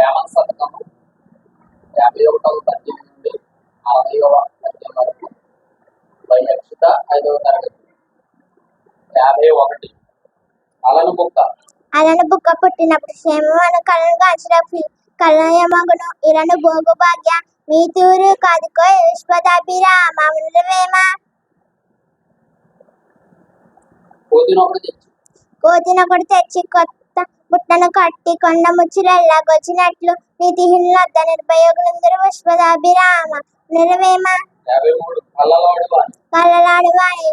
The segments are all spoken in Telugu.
వేమన శతకము యాభై ఒకటవ పద్యం నుండి అరవైవ పద్యం వరకు వైయక్షిత ఐదవ తరగతి. యాభై ఒకటి. అలను బుక్క అలను బుక్క పుట్టినప్పుడు క్షేమమును కలను కాల్చిన కలయమగును ఇలను భోగు భాగ్య మీ తూరు కాదుకో విశ్వదాభిరామములవేమ కోతిన ఒకటి తెచ్చు. కోతినొకడు తెచ్చి కొత్త బుట్టను కట్టి కొండ ముచ్చులెల్లా గొచ్చినట్లు నీతిహీనులద్ద నిర్భయోగులందరూ విశ్వదాభిరామ నిలవేమ యాభై మూడు కళ్ళలాడు వాణి కళ్ళలాడు వాణి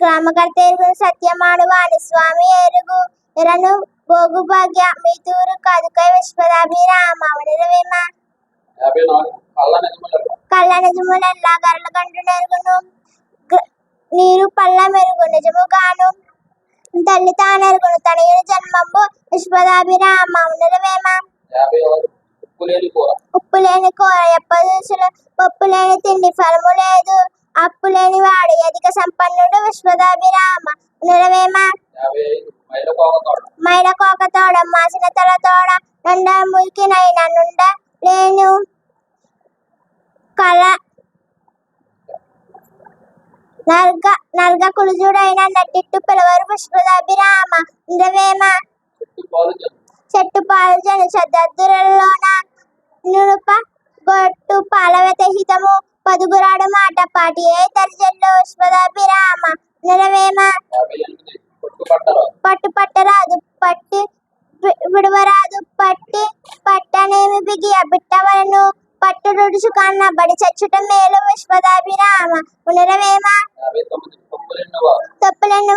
క్రమకర్త ఎరుగు సత్యమాడు వాణి స్వామి ఎరుగు ఎరను భోగు భాగ్య మీ తూరు కాదుకై విశ్వదాభిరామ నాలుగు కళ్ళ నిజములలో కళ్ళ నిజములెల్లా గరల గంటు నెరుగును. నీరు పళ్ళ మెరుగు నిజముగాను. తల్లి తానెరుగును తనయుని జన్మంబు విశ్వదాభిరామ. ఆరు ఉప్పు లేని కూర ఉప్పు లేని కూర ఎప్పదూసులు పప్పు లేని తిండి ఫలము లేదు. అప్పు లేని వాడు అధిక సంపన్నుడు విశ్వదాభిరామ. ఐదు. మైల కోక తోడ మాసిన తల తోడ నుండ మురికినైన నుండ లేను కళ నర్గ నర్గ కులుజుడైన నటిట్టు పిలవరు పుష్పదాభిరామ నిలవేమ చెట్టు పాలు చెట్టు జను చద్దద్దురలోన నునుప గొట్టు పాలవత హితము పదుగురాడు మాట పాటి ఏ తర్జల్లో విశ్వదాభిరామ నిలవేమ పట్టు పట్టరాదు పట్టి విడవరాదు పట్టి పట్టనేమి బిగి అబిట్టవలను పట్టు రుడుచు కన్న బడి చచ్చుట మేలు విశ్వదాభిరామ. నిలవేమ యాభై తొమ్మిది పప్పులెన్న వారు తప్పులెన్ని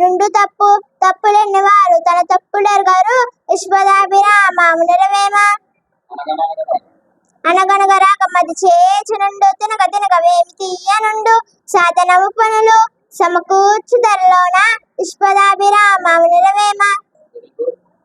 నుండు తప్పు తప్పులెన్ని వారు తన తప్పులెరగారు విశ్వదాభిరామ. నిలవేమ అనగనగా అనగనగ రాక మది చేచునుండు తినగ తినగ వేమి తీయనుండు సాధనము పనులు సమకూర్చు ధరలోన విశ్వదాభిరామ. నిలవేమ